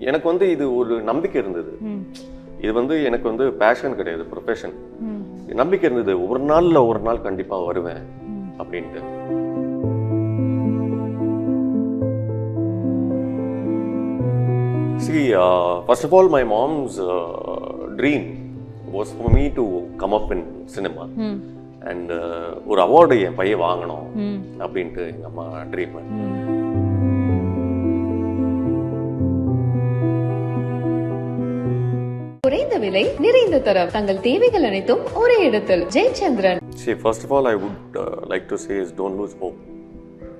எனக்கு வந்து இது ஒரு நம்பிக்கை இருந்தது. ம். இது வந்து எனக்கு வந்து பேஷன் கிடையாது ப்ரொஃபஷன் ம். நம்பிக்கை இருந்தது ஒரு நாள்ல ஒரு நாள் கண்டிப்பா வருவேன் ம். அப்படின்ட்டு. See, uh, first of all, my mom's uh, dream was for me to come up in cinema. ம். அண்ட் ஒரு அவார்டு என் பையன் வாங்கணும் ம். அப்படின்ட்டு எங்கள் அம்மா ட்ரீம் விலை நிறைந்த தரம் தங்கள் தேவைகள் அனைத்தும் ஒரே இடத்தில் Jayachandran See, first of all, I would uh, like to say is don't lose hope.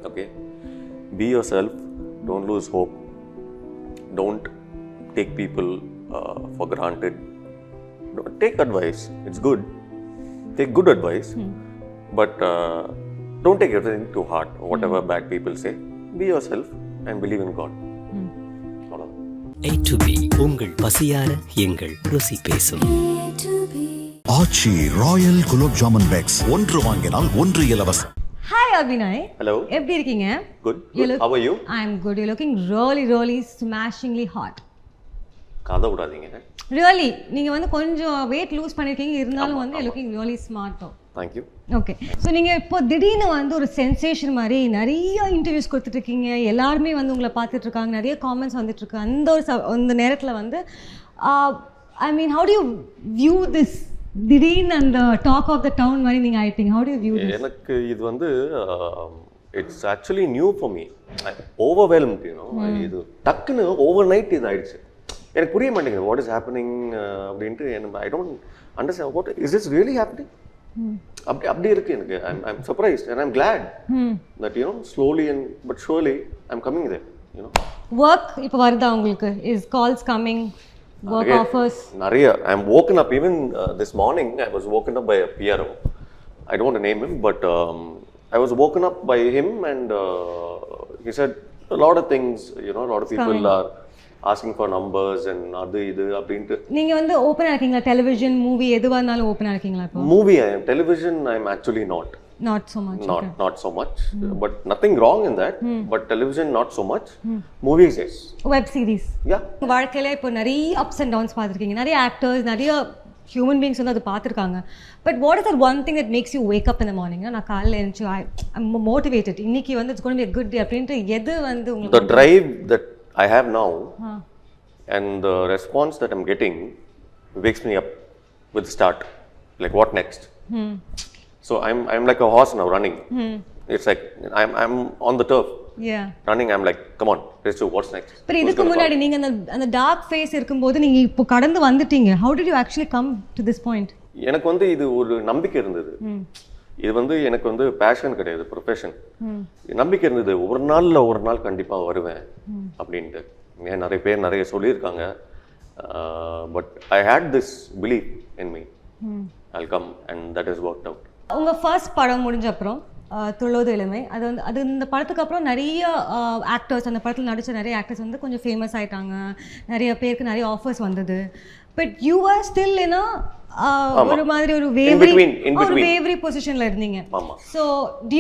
Okay? Be yourself, don't lose hope. Don't take people uh, for granted. Don't- Take advice, it's good. Take good advice, but uh, don't take everything to heart, whatever bad people say. Be yourself and believe in God. A to B. உங்கள் பசியார எங்கள் ருசி பேசும். Aachi royal gulab jamun packs ஒன்று வாங்கினால் ஒன்று இலவசம். Hi Abhinay Hello, எப்படி இருக்கீங்க? Look- How are you? I am good you looking really really smashingly hot கதை விடாதீங்க ரியலி நீங்க வந்து கொஞ்சம் வெயிட் லூஸ் பண்ணிருக்கீங்க. இருந்தாலும் வந்து looking really smart thank you okay so நீங்கள் இப்போ திடீர்னு வந்து ஒரு சென்சேஷன் மாதிரி நிறைய இன்டர்வியூஸ் கொடுத்துட்ருக்கீங்க. எல்லாருமே வந்து உங்களை பார்த்துட்டு இருக்காங்க நிறைய காமெண்ட்ஸ் வந்துட்டு இருக்கு அந்த ஒரு ச அந்த நேரத்தில் வந்து I mean how you view this திடீர்னு அந்த டாக் ஆஃப் த டவுன் மாதிரி நீங்கள் ஆயிட்டீங்க. ஹவு டு வியூ எனக்கு இது வந்து it's actually new for me overwhelmed you know இது டக்குன்னு ஓவர் நைட் இது ஆயிடுச்சு எனக்கு புரிய மாட்டேங்குது. வாட் இஸ் ஹேப்பனிங் அப்படின்ட்டு. எனக்கு I don't understand what is is really happening அப்படி அப்படி இருக்கு எனக்கு I'm I'm surprise and I'm glad that you know slowly and but surely I'm coming there you know work இப்போ வருதா உங்களுக்கு is calls coming work offers நிறைய I am woken up even uh, this morning I was woken up by a PRO I don't want to name him but um, I was woken up by him and uh, he said a lot of asking for numbers and அது இது அப்படின்ட்டு. நீங்கள் வந்து ஓப்பனாக இருக்கீங்களா? Television movie எதுவாக இருந்தாலும் ஓப்பனாக இருக்கீங்களா movie I am television I am actually not. Not so much not not so much but nothing wrong in that but television not so much. Movies yes. Web series உங்க வாழ்க்கையில இப்போ நிறைய ups and downs பார்த்துருக்கீங்க. நிறைய actors நிறைய human beings வந்து அது பார்த்துருக்காங்க. But what is that one thing that makes you wake up இந்த மார்னிங் நான் காலையில் எழுந்துச்சு ஐ மோட்டிவேட்டட் இன்னைக்கு வந்து இட்ஸ் கோன் பி குட் அப்படின்ட்டு எது வந்து உங்களுக்கு drive that I have now ah. and the response that I'm getting wakes me up with start. Like what next? Hmm. So I'm I'm like a horse now running. It's like I'm I'm on the turf Yeah. running. I'm like, come on, let's do what's next. அப்புறம் Who's இதுக்கு gonna முன்னாடி நீங்க அந்த அந்த dark face இருக்கும்போது நீங்க இப்போ கடந்து வந்துட்டீங்க how did you actually come to this point call? எனக்கு வந்து இது ஒரு நம்பிக்கை இருந்தது இது வந்து எனக்கு வந்து பேஷன் கிடையாது ப்ரொஃபஷன் நம்பிக்கை இருந்தது. ஒரு நாள்ல ஒரு நாள் கண்டிப்பா வருவேன் அப்படின்ட்டு. ஏன் நிறைய பேர் நிறைய சொல்லியிருக்காங்க. But I hate this believe in me. I'll come and that has worked out. உங்க ஃபர்ஸ்ட் படம் முடிஞ்ச அப்புறம் துள்ளோது இளமை. அது வந்து அது இந்த படத்துக்கு அப்புறம் நிறைய ஆக்டர்ஸ் அந்த படத்தில் நடிச்ச நிறைய ஆக்டர்ஸ் வந்து கொஞ்சம் ஃபேமஸ் ஆயிட்டாங்க. நிறைய பேருக்கு நிறைய ஆஃபர்ஸ் வந்தது. பட் யூ ஆர் ஸ்டில் ஏன்னா ஒரு மாதிரி ஒரு வேவரி ஒரு. வேவரி பொசிஷன்ல இருந்தீங்க. So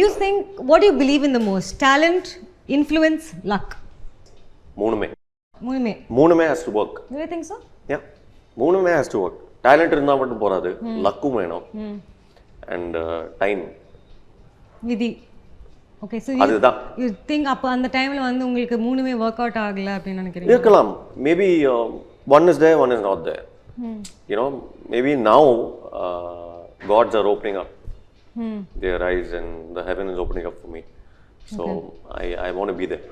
you think what do you believe in the most? Talent influence luck? மூணுமே. மூணுமே. மூணுமே has to work do you think so? Yeah மூணுமே ஹேஸ் டு ஒர்க் டேலண்ட் இருந்தால் மட்டும் போகாது லக்கும் வேணும். அண்ட் டைம் விதி. ஓகே ஸோ அதுதான். யூ திங்க் அப்போ அந்த டைமில் வந்து உங்களுக்கு மூணுமே ஒர்க் அவுட் ஆகல அப்படின்னு நினைக்கிறீங்க? இருக்கலாம். Maybe one is there one is not there you know maybe now gods are opening up hmm their eyes and the heaven is opening up for me so I I want be there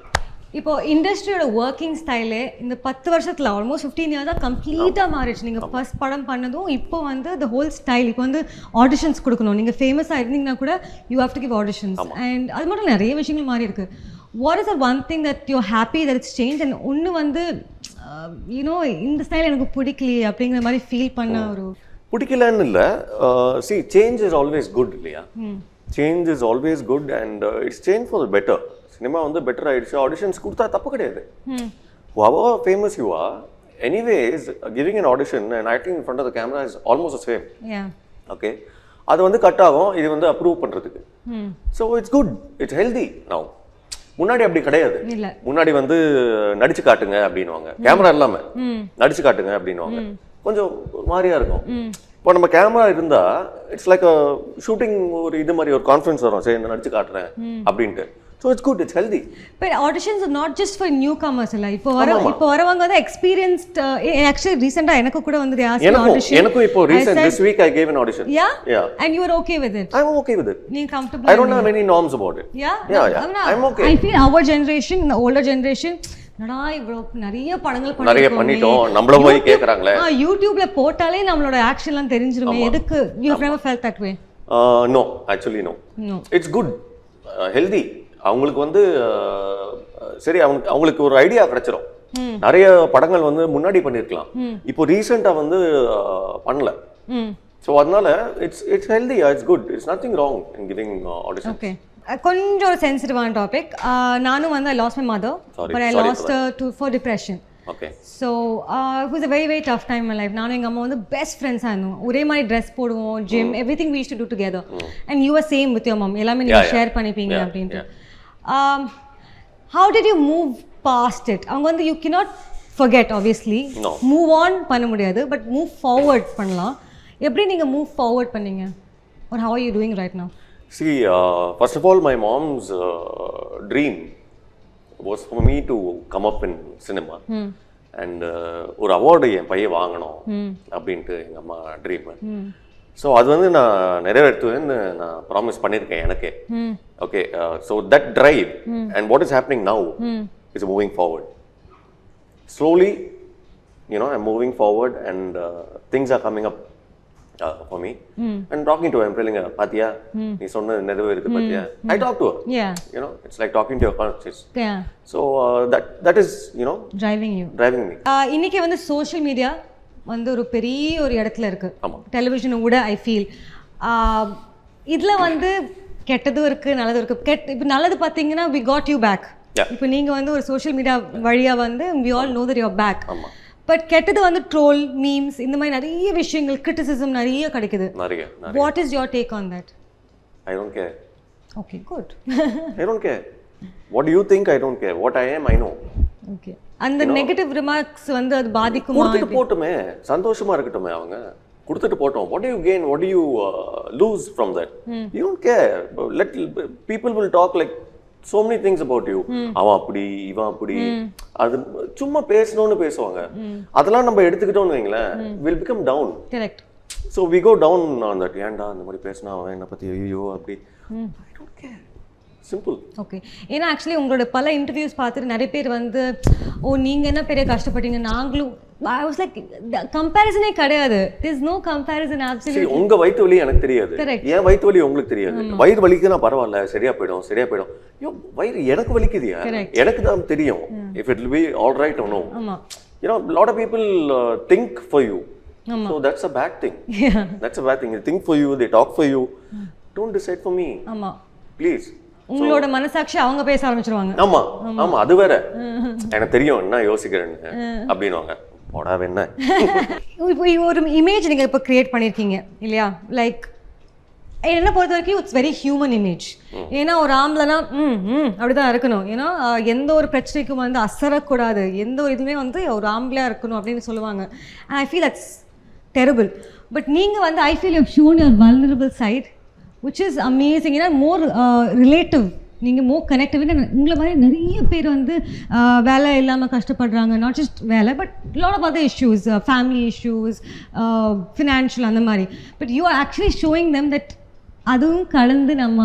இப்போ இண்டஸ்ட்ரியோட working ஸ்டைலே இந்த பத்து வருஷத்துல almost fifteen தான் கம்ப்ளீட்டாக மாறிடுச்சு. நீங்கள் first படம் பண்ணதும் இப்போ வந்து த ஹோல் ஸ்டைல் இப்போ வந்து ஆடிஷன்ஸ் கொடுக்கணும். நீங்கள் ஃபேமஸாக இருந்தீங்கன்னா கூட you have to give auditions and அது மட்டும் நிறைய விஷயங்கள் மாறி இருக்கு what is a one thing that you happy that it's change and ஒன்று வந்து யூனோ இந்த ஸ்டைல் எனக்கு பிடிக்கலையே அப்படிங்கிற மாதிரி ஃபீல் பண்ண ஒரு பிடிக்கலன்னு இல்லை. C change is always good இல்லையா? Change is always good and it's change for better cinema வந்து பெட்டர் ஆயிடுச்சு. ஆடிஷன்ஸ் கொடுத்தா தப்பு கிடையாது. However famous you are anyways giving an audition and acting in front of the camera is almost same okay அது வந்து cut ஆகும். இது வந்து அப்ரூவ் பண்ணுறதுக்கு so it's good it's healthy now முன்னாடி அப்படி கிடையாது. முன்னாடி வந்து நடிச்சு காட்டுங்க அப்படின்னுவாங்க. கேமரா இல்லாம நடிச்சு காட்டுங்க அப்படின்னுவாங்க. கொஞ்சம் மாதிரியா இருக்கும். இப்போ நம்ம கேமரா இருந்தா இட்ஸ் லைக் ஷூட்டிங் ஒரு இது மாதிரி ஒரு கான்ஃபிடன்ஸ் வரும். சரி நான் நடிச்சு காட்டுறேன் அப்படின்ட்டு. So it's good it's healthy but auditions not just for newcomers இல்ல இப்போ வர. இப்போ வரவங்க வந்து எக்ஸ்பீரியன்ஸ்ட் ஆக்சுவலி ரீசெண்டா எனக்கு கூட வந்து ஆடிஷன் எனக்கும் இப்போ recent this week I gave an audition yeah Yeah. And you are okay with it I'm okay with it. நீங்க I comfortable don't have any norms about it. Yeah, Yeah, yeah. I mean, I'm okay. I feel our generation, the older generation, என்னடா இவ்வளோ நிறைய படங்கள் நிறைய. பண்ணிட்டோம் நம்மள போய் கேக்குறாங்களே யூடியூப்ல போட்டாலே நம்மளோட ஆக்ஷன்லாம் தெரிஞ்சிருமே எதுக்கு you way Uh, no, actually no. No. It's good. Uh, healthy. அவங்களுக்கு வந்து சரி அவங்க அவங்களுக்கு ஒரு ஐடியா கிடைச்சிரும். நிறைய படங்கள் வந்து முன்னாடி பண்ணியிருக்கலாம் இப்போ ரீசெண்டா வந்து பண்ணல. ஸோ அதனால it's it's healthy it's good it's nothing wrong in giving audition okay கொஞ்சம் ஒரு சென்சிட்டிவான டாபிக் நானும் வந்து I lost my mother but I lost to for depression okay so it was a very very tough time my life நானும் எங்கள் அம்மா வந்து best ஃப்ரெண்ட்ஸாக இருந்தோம். ஒரே மாதிரி ட்ரெஸ் போடுவோம் gym everything we used to do together and you are same with your mum எல்லாமே நீங்கள் yeah. ஷேர் பண்ணிப்பீங்க அப்படின்ட்டு. How did you move past it அவங்க வந்து you cannot forget obviously. No. Move on பண்ண முடியாது பட் மூவ் ஃபார்வர்ட் பண்ணலாம். எப்படி நீங்கள் மூவ் ஃபார்வர்ட் பண்ணீங்க? Or how are you doing right now? See, uh, first of all, my mom's uh, dream was for me to come up in cinema. And ஒரு award என் பையன் வாங்கணும் அப்படின்ட்டு எங்கள் அம்மா ட்ரீம் ஸோ அது வந்து நான் நிறைவேற்றுவேன்னு நான் ப்ராமிஸ் பண்ணியிருக்கேன் எனக்கே. Okay so that drive and what is happening now is moving forward slowly you know I'm moving forward and things are coming up for me. And talking to எம்ப்ரெலிங்க பாத்தியா நீ சொன்னது நிறைவேறுது பாத்தியா? I talk to you know it's like talking to your so that that is you know driving you. Driving me இன்னைக்கு வந்து social media வந்து ஒரு பெரிய ஒரு இடத்துல இருக்கு. ஆமா. டெலிவிஷனை விட ஐ ஃபீல் இதுல வந்து கெட்டதும் இருக்கு நல்லதும் இருக்கு. கெட் இப்போ நல்லது பார்த்தீங்கன்னா வி காட் யூ பேக். இப்போ நீங்க வந்து ஒரு சோஷியல் மீடியா வழியா வந்து we all know that your back ஆமா. பட் கெட்டது வந்து ட்ரோல் மீம்ஸ் இந்த மாதிரி நிறைய விஷயங்கள் கிரிட்டிசிசம் நிறைய கிடைக்குது. What is your take on that I don't care okay good I don't care what you think I don't care what I am I know okay அந்த நெகட்டிவ் ரிமார்க்ஸ் வந்து அது பாதிக்குமா கொடுத்துட்டு போட்டுமே சந்தோஷமா இருக்கட்டுமே அவங்க. கொடுத்துட்டு போட்டோம். What you gain what you lose from that you don't care let people will talk like so many things about you. அவன் அப்படி இவன் அப்படி. அது சும்மா பேசணும்னு பேசுவாங்க. அதெல்லாம் நம்ம எடுத்துக்கிட்டோம்னு வைங்களேன் will become down correct so we go down on that ஏன்டா அந்த மாதிரி பேசினா அவன் என்னை பற்றி ஐயோ அப்படி. I don't care simple okay ஏன்னா ஆக்சுவலி உங்களோட பல இன்டர்வியூஸ் பார்த்துட்டு நிறைய பேர் வந்து ஓ நீங்கள் என்ன பெரிய கஷ்டப்பட்டீங்க? நாங்களும் ஐ வாஸ் லைக் கம்பேரிசனே கிடையாது. திஸ் நோ கம்பேரிசன் ஆப்சல்யூட் உங்க வயிற்று வலி எனக்கு தெரியாது. என் வயிற்று வலி உங்களுக்கு தெரியாது. வயிறு வலிக்குதுன்னா பரவாயில்ல சரியா போயிடும் சரியா போயிடும். ஐயோ வயிறு எனக்கு வலிக்குதியா. எனக்கு தான் தெரியும். If it be all right no you know lot of people think for you. So that's a bad thing that's a bad thing think for you they talk for you don't decide for me please உங்களோட மனசாட்சி அவங்க பேச ஆரம்பிச்சிருவாங்க. ஆமா ஆமா. அது வேற. எனக்கு தெரியும் என்ன யோசிக்கிறேன்னு அப்படின்னுவாங்க. போடா என்ன இப்போ ஒரு இமேஜ் நீங்கள் இப்போ கிரியேட் பண்ணியிருக்கீங்க இல்லையா? லைக் என்னை பொறுத்த வரைக்கும் இட்ஸ் வெரி ஹியூமன் இமேஜ் ஏன்னா ஒரு ஆம்பளைனா ம் ம் அப்படிதான் இருக்கணும். ஏன்னா எந்த ஒரு பிரச்சனைக்கும் வந்து அசரக்கூடாது. எந்த ஒரு இதுவுமே வந்து ஒரு ஆம்பளையா இருக்கணும் அப்படின்னு சொல்லுவாங்க. I feel that's terrible but நீங்கள் வந்து I feel you shown your vulnerable side which is amazing ஏன்னா மோர் ரிலேட்டிவ் நீங்கள் மோர் கனெக்டிவ் உங்களை மாதிரி நிறைய பேர் வந்து ஆஹ், வேலை இல்லாமல் கஷ்டப்படுறாங்க. நாட் ஜஸ்ட் வேலை but lot of other issues family issues financial அந்த மாதிரி. But you are actually showing them that அதுவும் கலந்து நம்ம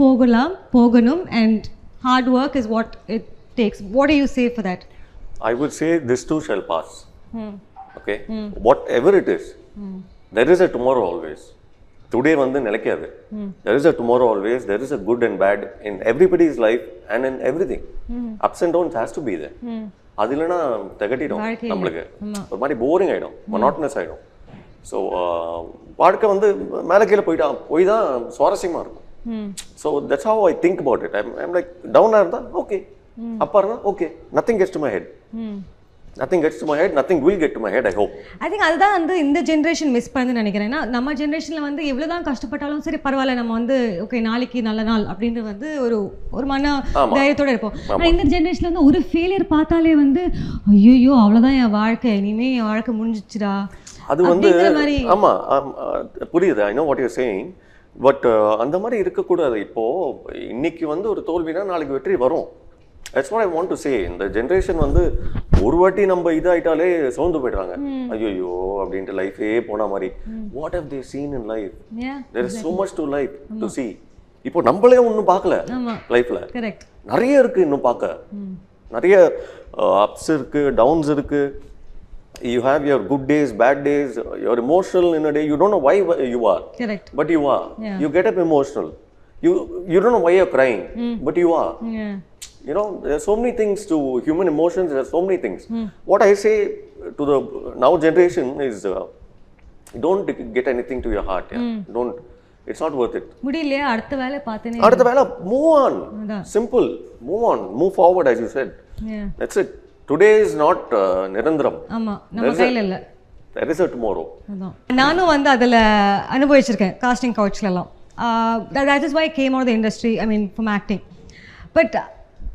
போகலாம் போகணும் and hard work is what it takes what you save for that I would say this too shall pass. Okay? Whatever it is, there is a tomorrow always. Today வந்து நிலைக்காது. there is a tomorrow always there is a good and bad in everybody's life and in everything. ups and downs has to be there. அது இல்லைன்னா திகட்டிடும். நம்மளுக்கு. ஒரு மாதிரி boring ஆயிடும் monotonous ஆயிடும். So வாழ்க்கை வந்து மேலே கீழே போயிட்டா போய் தான் சுவாரஸ்யமா இருக்கும். So that's how I think about it I'm like டவுனாக இருந்தால் ஓகே அப்பா இருந்தால் okay nothing guest my. Head nothing gets to my head nothing will get to my head I hope I think அதுதான் வந்து இந்த ஜென்ரேஷன் மிஸ் பண்ணுதுன்னு நினைக்கிறேன். நம்ம ஜென்ரேஷனில் வந்து எவ்வளோ தான் கஷ்டப்பட்டாலும் சரி பரவாயில்ல நம்ம வந்து ஓகே நாளைக்கு நல்ல நாள் அப்படின்றது வந்து ஒரு ஒரு மன. தைரியத்தோட இருப்போம். ஆனால் இந்த ஜென்ரேஷனில் வந்து ஒரு ஃபெயிலியர் பார்த்தாலே வந்து ஐயோ அவ்வளோதான் என் வாழ்க்கை இனிமே என் வாழ்க்கை முடிஞ்சிச்சுடா அது வந்து ஆமா புரியுது I know what you're saying but அந்த மாதிரி இருக்கக்கூடாது. இப்போ இன்னைக்கு வந்து ஒரு தோல்வினா நாளைக்கு வெற்றி வரும். That's what I want to say இந்த ஜென்ரேஷன் வந்து ஒரு வாட்டி நம்ம இதாயிட்டாலே சோர்ந்து போயிடுறாங்க. ஐயோ அப்படின்ட்டு லைஃபே போன மாதிரி. What how they seen in life there is so much to life to see. இப்போ நம்மளே ஒன்றும் பார்க்கல லைஃப்ல நிறைய இருக்கு இன்னும் பார்க்க. நிறைய அப்ஸ் இருக்கு டவுன்ஸ் இருக்கு. You have your good days bad days your emotional in day you don't know why you are but you are. You get up emotional you you don't know why you're crying but you are you know there are so many things to human emotions there are so many things what i say to the now generation is uh, don't get anything to your heart yeah? don't it's not worth it முடியலையா அடுத்த வேலை பார்த்தேனே அடுத்த வேலை move on. Simple move on move forward as you said Yeah. that's it today is not uh, நிரந்தரம் ஆமா நம்ம கையில இல்லை is a tomorrow அதான் நானும் வந்து அதில் அனுபவிச்சிருக்கேன் casting கவுச்லலாம் that is why came of the industry I mean from acting but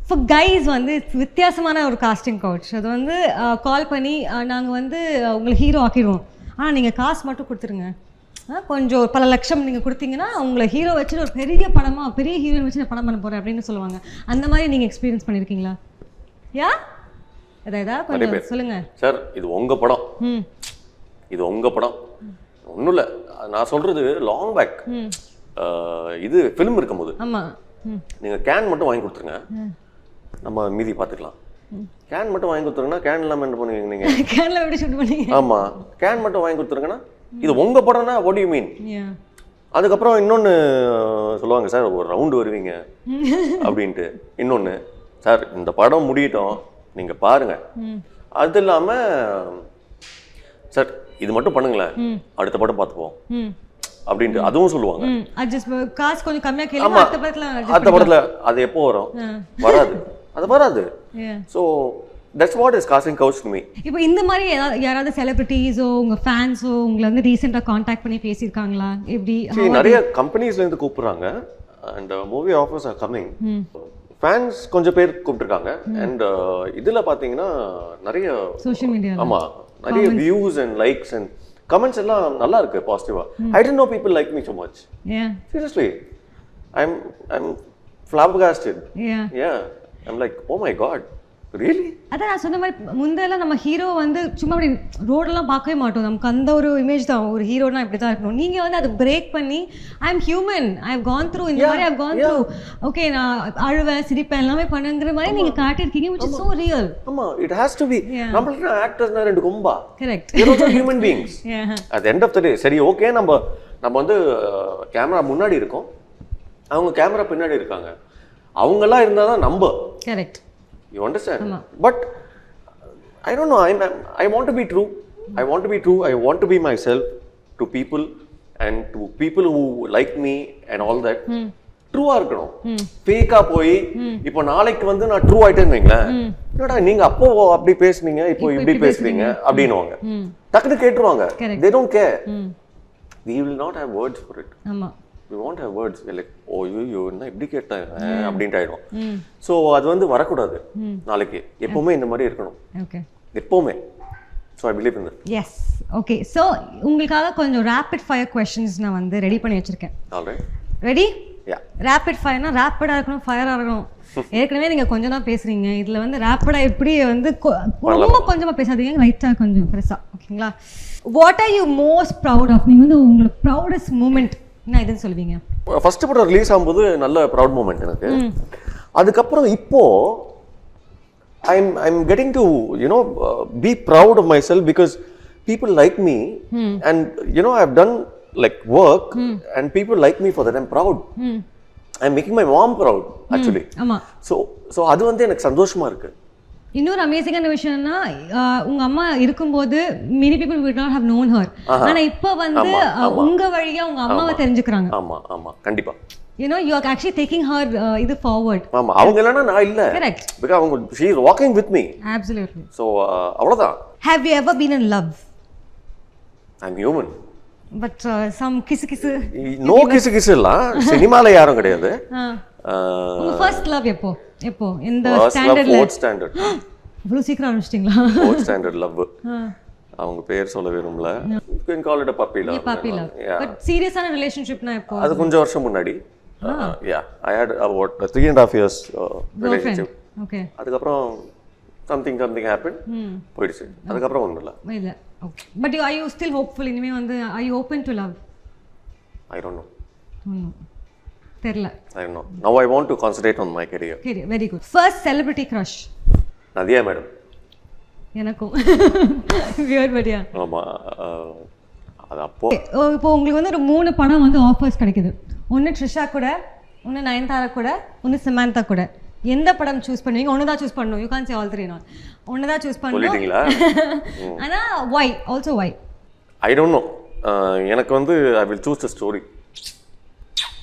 for guys வந்து வித்தியாசமான ஒரு காஸ்டிங் கவுச் அது வந்து கால் பண்ணி நாங்கள் வந்து உங்களை ஹீரோ ஆக்கிடுவோம். ஆனால் நீங்கள் காசு மட்டும் கொடுத்துருங்க. கொஞ்சம் பல லட்சம் நீங்கள் கொடுத்தீங்கன்னா உங்களை ஹீரோ வச்சு ஒரு பெரிய படமாக பெரிய ஹீரோயின் வச்சு நான் படம் பண்ண போகிறேன் அப்படின்னு சொல்லுவாங்க. அந்த மாதிரி நீங்கள் எக்ஸ்பீரியன்ஸ் பண்ணியிருக்கீங்களா யா? அதை ஏதாவது கொஞ்சம். சொல்லுங்கள் சார் இது உங்க படம். ம். இது உங்க படம். ஒன்றும் இல்லை. நான் சொல்றது லாங் பேக் இது ஃபிலிம் இருக்கும்போது. ஆமாம் ம். நீங்க கேன் மட்டும் வாங்கி கொடுத்துருங்க. நம்ம மீதி பார்த்துக்கலாம். கேன் மட்டும் வாங்கி கொடுத்துருங்கன்னா கேன் இல்லாமல் என்ன பண்ணுவீங்க நீங்க? கேரளா எப்படி ஷூட் பண்ணீங்க ஆமா. கேன் மட்டும் வாங்கி கொடுத்துருங்கன்னா இது உங்க படம்னா do you மீன். அதுக்கப்புறம் இன்னொன்று சொல்லுவாங்க சார் ஒரு ரவுண்டு வருவீங்க. அப்படின்ட்டு. இன்னொன்று சார் இந்த படம் முடியட்டும். நீங்கள் பாருங்க. அது இல்லாமல் சார் இது மட்டும் பண்ணுங்களேன். அடுத்த படம் பார்த்துப்போம். அப்படின்ட்டு அதுவும் சொல்லுவாங்க. காசு கொஞ்சம் கம்மியாக அடுத்த படத்தில் அது எப்போ வரும்? வராது. அது வராது. So that's what is casting couch me இப்போ இந்த மாதிரி யாராவது செலிபிரிட்டிஸோ உங்கள் ஃபேன்ஸோ உங்களை வந்து ரீசெண்டாக காண்டாக்ட் பண்ணி பேசியிருக்காங்களா? எப்படி நிறைய கம்பெனிஸ்லேருந்து கூப்பிடுறாங்க. And movie offers are coming fans கொஞ்சம் பேர் கூப்பிட்டுருக்காங்க. அண்ட் இதில் பார்த்தீங்கன்னா நிறைய சோஷியல் மீடியா ஆமா. நிறைய views and likes and comments எல்லாம் நல்லா இருக்கு பாசிட்டிவா I didn't know people like me so much seriously I'm I'm flabbergasted. ஏன் i'm like oh my god really? அதான் நான் சொன்ன மாதிரி முந்தெல்லாம் நம்ம ஹீரோ வந்து சும்மா அப்படி ரோடெல்லாம் பார்க்கவே மாட்டோம். நமக்கு அந்த ஒரு இமேஜ் தான். ஒரு ஹீரோனா இப்படி தான் இருக்கணும். நீங்கள் வந்து அதை பிரேக் பண்ணி I am human I have gone through இந்த மாதிரி ஐவ் கான் த்ரூ ஓகே நான் அழுவேன் சிரிப்பேன் எல்லாமே பண்ணுங்கிற மாதிரி நீங்கள் காட்டியிருக்கீங்க which is so real. ஆமா. It has to be. நம்மளுக்கு ஆக்டர்ஸ்னா ரெண்டு கொம்பா. Correct Yeah. at the end of the day சரி ஓகே நம்ம நம்ம வந்து கேமரா முன்னாடி இருக்கோம். அவங்க கேமரா பின்னாடி இருக்காங்க. அவங்கெல்லாம் இருந்தால் தான் நம்ம correct you understand but I don't know I I want to be true I want to be true I want to be myself to people and to people who like me and all that ட்ரூவா இருக்கணும். ஃபேக்கா போய் இப்போ நாளைக்கு வந்து நான் true ஆயிட்டேன்னு வைங்களேன். என்னடா நீங்க அப்போ அப்படி பேசுனீங்க இப்போ இப்படி பேசுறீங்க அப்படின்னுவாங்க டக்குனு கேட்டுருவாங்க. They don't care we will not have words for it. Won't have words. We're like oh ஐயோ என்ன இப்படி கேட்டாங்க அப்படின்ட்டு ஆயிடும் ஸோ அது வந்து வரக்கூடாது நாளைக்கு. எப்பவுமே இந்த மாதிரி இருக்கணும். எப்பவுமே. So I believe in yes okay so உங்களுக்காக கொஞ்சம் ரேபிட் ஃபயர் கொஷின்ஸ் நான் வந்து ரெடி பண்ணி வச்சிருக்கேன். ரெடி யா ரேபிட் ஃபயர்னா ரேப்பிடாக இருக்கணும் ஃபயராக இருக்கணும். ஏற்கனவே நீங்கள் கொஞ்சம் தான் பேசுகிறீங்க இதில் வந்து ரேப்பிடாக எப்படி வந்து ரொம்ப கொஞ்சமாக பேசாதீங்க. லைட்டாக கொஞ்சம் பெருசாக ஓகேங்களா what are you most proud of நீங்கள் வந்து உங்களோட ப்ரௌடஸ்ட் மூமெண்ட் என்ன இதுன்னு சொல்லுவீங்க? ஃபர்ஸ்ட் படம் ரிலீஸ் ஆகும்போது நல்ல ப்ரௌட் மூமெண்ட் எனக்கு. அதுக்கப்புறம் இப்போ I'm I'm getting to you know be proud of myself because people like me. And you know I have done like work and people like me for that I'm proud I am making my. Mom proud actually so so அது வந்து எனக்கு சந்தோஷமா இருக்கு. இன்னொரு அமேசிங்கான விஷயம்னா உங்க அம்மா இருக்கும்போது many people would not have known her. ஆனா இப்போ வந்து. உங்க வழியா உங்க அம்மாவை தெரிஞ்சுக்கிறாங்க. ஆமா ஆமா. கண்டிப்பா. You know you are actually taking her uh, இது forward. ஆமா. அவங்க இல்லைன்னா நான் இல்லை. Correct. பிகாஸ் அவங்க she is walking with me absolutely. So அவ்வளோதான் have you ever been in love? I am human uh, some கிசு கிசு நோ கிசு கிசு எல்லாம் சினிமால யாரும் கிடையாது. உங்க ஃபர்ஸ்ட் லவ் எப்போ? எப்போ? இந்த ஸ்டாண்டர்ட்ல ஃபோர்த் ஸ்டாண்டர்ட் இவ்வளோ சீக்கிரம் ஆரம்பிச்சிட்டிங்களா? ஃபோர்த் ஸ்டாண்டர்ட் லவ் அவங்க பேர் சொல்ல விரும்பல. Can call it puppy love puppy love but சீரியஸான ரிலேஷன்ஷிப்னா எப்போ? அது கொஞ்சம் வருஷம் முன்னாடி. Yeah I had about three and half years relationship okay அதுக்கப்புறம் சம்திங் சம்திங் ஹேப்பன் போயிடுச்சு. அதுக்கப்புறம் ஒன்றும் இல்லை. இல்ல. But I you still hopeful இனிமே வந்து I open to love I don't know தெரியல. I know now I want to concentrate on my career சரி very good first celebrity crush Nadhiya madam. எனக்கும். வியர் படியா? ஆமாம் அது அப்போ. இப்போ உங்களுக்கு வந்து ஒரு மூணு படம் வந்து ஆஃபர்ஸ் கிடைக்குது. ஒன்று ட்ரிஷா கூட ஒன்று நயன்தாரா கூட ஒன்று சிமாந்தா கூட. எந்த படம் சூஸ் பண்ணுவீங்க? ஒன்று தான் சூஸ் பண்ணணும் you can say all three not ஒன்று தான் சூஸ் பண்ணணும் ஆனால் why also why I don't know எனக்கு வந்து I will choose the story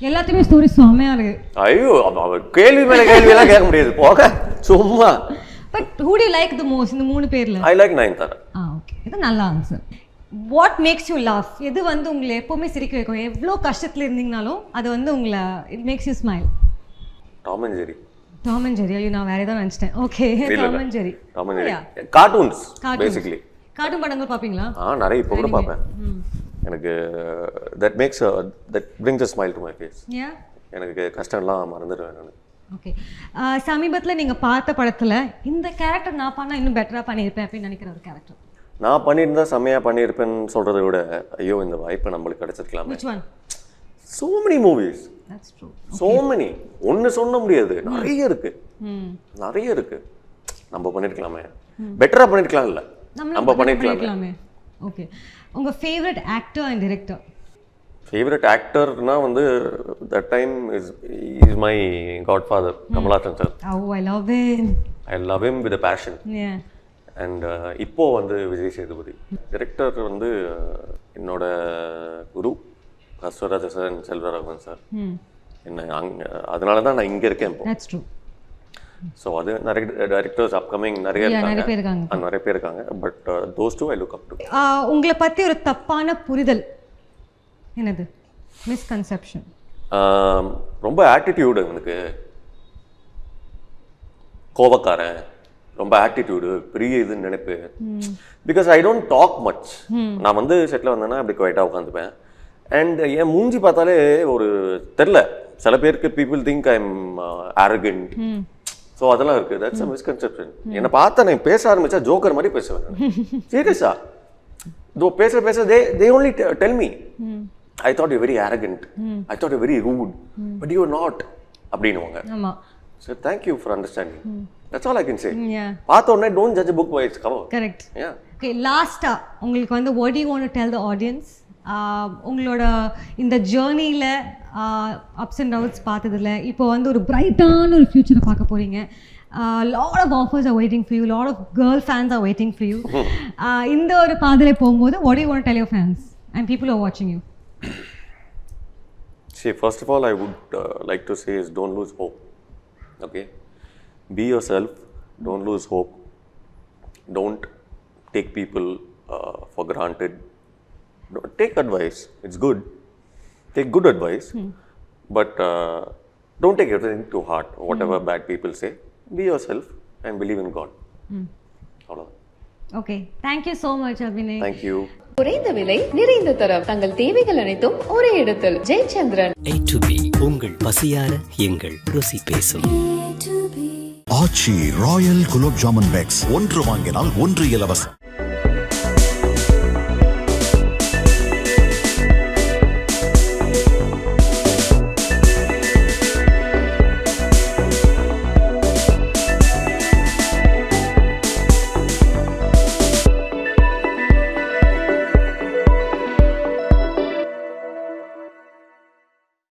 எல்லாத்தையுமே ஸ்டோரி செம்மையாக இருக்கு. ஐயோ அவ- அவ கேள்வி மேல கேள்வி எல்லாம் கேட்க முடியாது. போக சும்மா. But who do like the most இந்த மூணு பேர்ல? ஐ லைக் நைன் தர ஆ ஓகே இது நல்ல answer what makes you laugh எது வந்து உங்களை எப்போவுமே சிரிக்க வைக்கும்? எவ்வளோ கஷ்டத்தில் இருந்தீங்கனாலும் அது வந்து உங்களை it makes you smile Tom and Jerry Tom and Jerry ஐயோ நான் வேற ஏதோ நினச்சிட்டேன். Okay Tom and Jerry Tom and Jerry cartoons. Basically cartoon படங்கள் பார்ப்பீங்களா? ஆ நிறைய இப்போ கூட பார்ப்பேன். எனக்கு that makes that brings a smile to my face எனக்கு கஷ்டம்லாம் மறந்துடுவேன் நான். ஓகே சமீபத்தில் நீங்கள் பார்த்த படத்தில் இந்த கேரக்டர் நான் பண்ணால் இன்னும் பெட்டராக பண்ணியிருப்பேன் அப்படின்னு நினைக்கிற ஒரு கேரக்டர் நான் பண்ணியிருந்தா செம்மையா பண்ணியிருப்பேன்னு சொல்றதை விட ஐயோ இந்த வாய்ப்பு நம்மளுக்கு கிடைச்சிருக்கலாமே. So many movies so many. ஒன்று சொல்ல முடியாது. நிறைய இருக்கு. நிறைய இருக்கு. நம்ம பண்ணிருக்கலாமே. பெட்டரா பண்ணிருக்கலாம் இல்ல? நம்ம பண்ணிருக்கலாமே. ஓகே உங்கள் favourite actor and director favourite ஆக்டர்னா வந்து that time is is my godfather Kamal Haasan sir oh I love it I love a passion. Yeah and இப்போ வந்து விஜய் சேதுபதி டிரெக்டர் வந்து uh, என்னோட குரு ஹஸ்வராஜ சார் அண்ட் செல்வராகவன் சார் என்ன அங்கே அதனால தான் நான் இங்கே இருக்கேன் இப்போ. ஸோ அது நிறைய டைரக்டர்ஸ் அப்கமிங் நிறைய நிறைய பேர் இருக்காங்க. நிறைய பேர் இருக்காங்க. But those two I look up to உங்களை பற்றி ஒரு தப்பான புரிதல். என்னது? மிஸ்கன்செப்ஷன் ரொம்ப ஆட்டிடியூடு எனக்கு கோபக்காரன் ரொம்ப ஆட்டிடியூடு பெரிய இதுன்னு நினைப்பேன் because I don't talk much நான் வந்து செட்டில் வந்தேன்னா அப்படி குவைட்டாக உட்காந்துப்பேன். அண்ட் என் மூஞ்சி பார்த்தாலே ஒரு தெரில சில பேருக்கு people think I am arrogant so அதெல்லாம் இருக்கு. தட்ஸ் அ மிஸ்கன்செப்ஷன் என்னை பார்த்தா நான் பேச ஆரம்பிச்சா ஜோக்கர் மாதிரி பேசுவேன் சீரியஸா தோ பேச பேச they they only tell me. I thought you very arrogant I thought you very rude but you not அப்படின்னுவாங்க. ஆமாம் sir thank you for understanding that's all I can say yeah பார்த்த உடனே don't judge book by its cover correct ஏன் okay லாஸ்ட்டாக உங்களுக்கு வந்து do you want to tell the audience? உங்களோட இந்த ஜேர்னியில் அப்ஸ் அண்ட் டவுன்ஸ் பார்த்ததுல இப்போ வந்து ஒரு பிரைட்டான ஒரு ஃப்யூச்சரை பார்க்க போகிறீங்க lot of offers are waiting for you lot of girl fans are waiting for you இந்த ஒரு பாதையில் போகும்போது want to tell your fans and people who are watching you See, first of all, I would uh, like to say is don't lose hope. Okay, be yourself. Don't lose hope. Don't take people uh, for granted. Don't- Take advice. It's good. Take good advice, but uh, don't take everything to heart. Whatever bad people say, be yourself and believe in God. அவ்வளவுதான். Okay thank you so much Thank you. குறைந்த விலை நிறைந்த தரம் தங்கள் தேவைகள் அனைத்தும் ஒரே இடத்தில் ஜெயச்சந்திரன் ஏ டு பி உங்கள் பசியார எங்கள் ருசி பேசும் ஆச்சி ராயல் குலோப் ஜாமுன் பேக்ஸ் ஒன்று வாங்கினால் ஒன்று இலவசம்